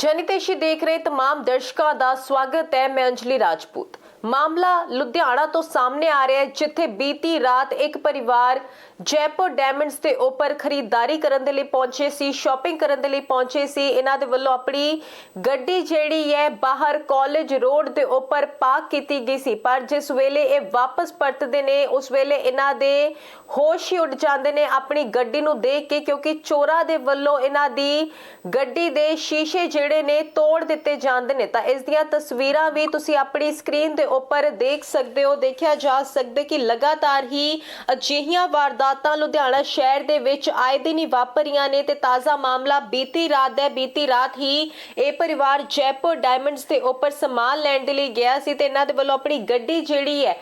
ਸਨੀ ਤੇਸ਼ੀ ਦੇਖ ਰਹੇ तमाम ਦਰਸ਼ਕਾਂ ਦਾ ਸਵਾਗਤ ਹੈ ਮੈਂ ਅੰਜਲੀ ਰਾਜਪੂਤ ਮਾਮਲਾ ਲੁਧਿਆਣਾ ਤੋਂ ਸਾਹਮਣੇ ਆ ਰਿਹਾ ਹੈ, ਜਿੱਥੇ ਬੀਤੀ ਰਾਤ ਇੱਕ ਪਰਿਵਾਰ ਜੈਪੁਰ ਡਾਇਮੰਡਸ ਦੇ ਉੱਪਰ ਖਰੀਦਦਾਰੀ ਕਰਨ ਦੇ ਲਈ ਪਹੁੰਚੇ ਸੀ, ਸ਼ਾਪਿੰਗ ਕਰਨ ਦੇ ਲਈ ਪਹੁੰਚੇ ਸੀ। ਇਹਨਾਂ ਦੇ ਵੱਲੋਂ ਆਪਣੀ ਗੱਡੀ ਜਿਹੜੀ ਹੈ, ਬਾਹਰ ਕਾਲਜ ਰੋਡ ਦੇ ਉੱਪਰ ਪਾਰਕ ਕੀਤੀ ਗਈ ਸੀ। ਪਰ ਜਿਸ ਵੇਲੇ ਇਹ ਵਾਪਸ ਪਰਤਦੇ ਨੇ, ਉਸ ਵੇਲੇ ਇਹਨਾਂ ਦੇ ਹੋਸ਼ ਹੀ ਉੱਡ ਜਾਂਦੇ ਨੇ ਆਪਣੀ ਗੱਡੀ ਨੂੰ ਦੇਖ ਕੇ, ਕਿਉਂਕਿ ਚੋਰਾਂ ਦੇ ਵੱਲੋਂ ਇਹਨਾਂ ਦੀ ਗੱਡੀ ਦੇ ਸ਼ੀਸ਼ੇ ਜਿਹੜੇ ਨੇ ਤੋੜ ਦਿੱਤੇ ਜਾਂਦੇ ਨੇ। ਤਾਂ ਇਸ ਦੀਆਂ ਤਸਵੀਰਾਂ ਵੀ ਤੁਸੀਂ ਆਪਣੀ ਸਕਰੀਨ ਦੇ ਉੱਪਰ ਦੇਖ ਸਕਦੇ ਹੋ, ਦੇਖਿਆ ਜਾ ਸਕਦਾ ਕਿ ਲਗਾਤਾਰ ਹੀ ਅਜਿਹੀਆਂ ਵਾਰਦਾਤਾਂ ਲੁਧਿਆਣਾ ਸ਼ਹਿਰ ਦੇ ਵਿੱਚ ਆਏ ਦਿਨ ਹੀ ਵਾਪਰੀਆਂ ਨੇ ਤੇ ਤਾਜ਼ਾ ਮਾਮਲਾ ਬੀਤੀ ਰਾਤ ਦਾ ਬੀਤੀ ਰਾਤ ਹੀ ਇਹ ਪਰਿਵਾਰ ਜੈਪੁਰ ਡਾਇਮੰਡਸ ਦੇ ਉੱਪਰ ਸਮਾਨ ਲੈਣ ਦੇ ਲਈ ਗਿਆ ਸੀ ਤੇ ਇਹਨਾਂ ਦੇ ਵੱਲੋਂ ਆਪਣੀ ਗੱਡੀ ਜਿਹੜੀ ਹੈ,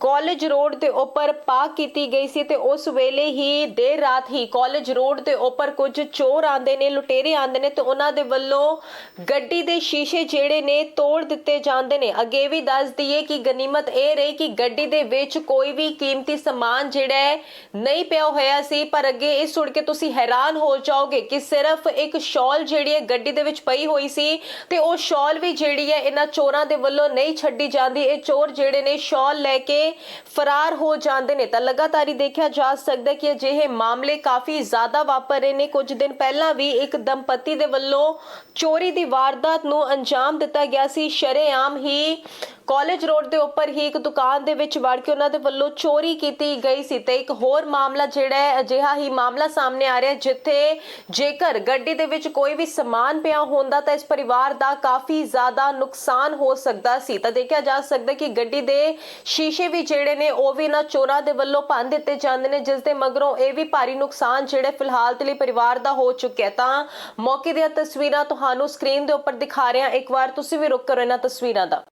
ਕਾਲਜ ਰੋਡ ਦੇ ਉੱਪਰ ਪਾਰਕ ਕੀਤੀ ਗਈ ਸੀ ਤੇ ਉਸ ਵੇਲੇ ਹੀ ਦੇਰ ਰਾਤ ਹੀ ਕਾਲਜ ਰੋਡ ਦੇ ਉੱਪਰ ਕੁਝ ਚੋਰ ਆਂਦੇ ਨੇ, ਲੁਟੇਰੇ ਆਂਦੇ ਨੇ ਤੇ ਉਹਨਾਂ ਦੇ ਵੱਲੋਂ ਗੱਡੀ ਦੇ ਸ਼ੀਸ਼ੇ ਜਿਹੜੇ ਨੇ ਤੋੜ ਦਿੱਤੇ ਜਾਂਦੇ ਨੇ। ਅੱਗੇ ਵੀ ਦੱਸ ਦਈਏ ਕਿ ਗਨੀਮਤ ਇਹ ਰਹੀ ਕਿ ਗੱਡੀ ਦੇ ਵਿੱਚ ਕੋਈ ਵੀ ਕੀਮਤੀ ਸਮਾਨ ਜਿਹੜਾ ਹੈ ਨਹੀਂ ਪਿਆ ਹੋਇਆ ਸੀ। ਪਰ ਅੱਗੇ ਇਹ ਸੁਣ ਕੇ ਤੁਸੀਂ ਹੈਰਾਨ ਹੋ ਜਾਓਗੇ ਕਿ ਸਿਰਫ ਇੱਕ ਸ਼ਾਲ ਜਿਹੜੀ ਹੈ ਗੱਡੀ ਦੇ ਵਿੱਚ ਪਈ ਹੋਈ ਸੀ ਤੇ ਉਹ ਸ਼ਾਲ ਵੀ ਜਿਹੜੀ ਹੈ ਇਹਨਾਂ ਚੋਰਾਂ ਦੇ ਵੱਲੋਂ ਨਹੀਂ ਛੱਡੀ ਜਾਂਦੀ। ਇਹ ਚੋਰ ਜਿਹੜੇ ਨੇ ਸ਼ਾਲ ਲੈ ਕੇ ਫਰਾਰ ਹੋ ਜਾਂਦੇ ਨੇ। ਤਾਂ ਲਗਾਤਾਰ ਹੀ ਦੇਖਿਆ ਜਾ ਸਕਦਾ ਕਿ ਅਜਿਹੇ ਮਾਮਲੇ ਕਾਫੀ ਜ਼ਿਆਦਾ ਵਾਪਰ ਰਹੇ ਨੇ। ਕੁਝ ਦਿਨ ਪਹਿਲਾਂ ਵੀ ਇੱਕ ਦੰਪਤੀ ਦੇ ਵੱਲੋਂ ਚੋਰੀ ਦੀ ਵਾਰਦਾਤ ਨੂੰ ਅੰਜਾਮ ਦਿੱਤਾ ਗਿਆ ਸੀ। ਸ਼ਰੇਆਮ ਹੀ ਕਾਲਜ ਰੋਡ ਦੇ ਉੱਪਰ ਹੀ ਇੱਕ ਦੁਕਾਨ ਦੇ ਵਿੱਚ ਵੜ ਕੇ ਉਹਨਾਂ ਦੇ ਵੱਲੋਂ ਚੋਰੀ ਕੀਤੀ ਗਈ ਸੀ ਤੇ ਇੱਕ ਹੋਰ ਮਾਮਲਾ ਜਿਹੜਾ ਹੈ, ਅਜਿਹਾ ਹੀ ਮਾਮਲਾ ਸਾਹਮਣੇ ਆ ਰਿਹਾ ਜਿੱਥੇ ਜੇਕਰ ਗੱਡੀ ਦੇ ਵਿੱਚ ਕੋਈ ਵੀ ਸਮਾਨ ਪਿਆ ਹੁੰਦਾ ਤਾਂ ਇਸ ਪਰਿਵਾਰ ਦਾ ਕਾਫੀ ਜ਼ਿਆਦਾ ਨੁਕਸਾਨ ਹੋ ਸਕਦਾ ਸੀ। ਤਾਂ ਦੇਖਿਆ ਜਾ ਸਕਦਾ ਕਿ ਗੱਡੀ ਦੇ ਸ਼ੀਸ਼ੇ ਵੀ ਜਿਹੜੇ ਨੇ, ਉਹ ਵੀ ਨਾ ਚੋਰਾਂ ਦੇ ਵੱਲੋਂ ਭੰਨ ਦਿੱਤੇ ਜਾਂਦੇ ਨੇ, ਜਿਸ ਦੇ ਮਗਰੋਂ ਇਹ ਵੀ ਭਾਰੀ ਨੁਕਸਾਨ ਜਿਹੜਾ ਫਿਲਹਾਲ ਦੇ ਲਈ ਪਰਿਵਾਰ ਦਾ ਹੋ ਚੁੱਕਿਆ ਤਾਂ ਮੌਕੇ ਦੀਆਂ ਤਸਵੀਰਾਂ ਤੁਹਾਨੂੰ ਸਕਰੀਨ ਦੇ ਉੱਪਰ ਦਿਖਾ ਰਹੇ ਹਾਂ। ਇੱਕ ਵਾਰ ਤੁਸੀਂ ਵੀ ਰੁਕ ਕਰੋ ਇਹਨਾਂ ਤਸਵੀਰਾਂ ਦਾ।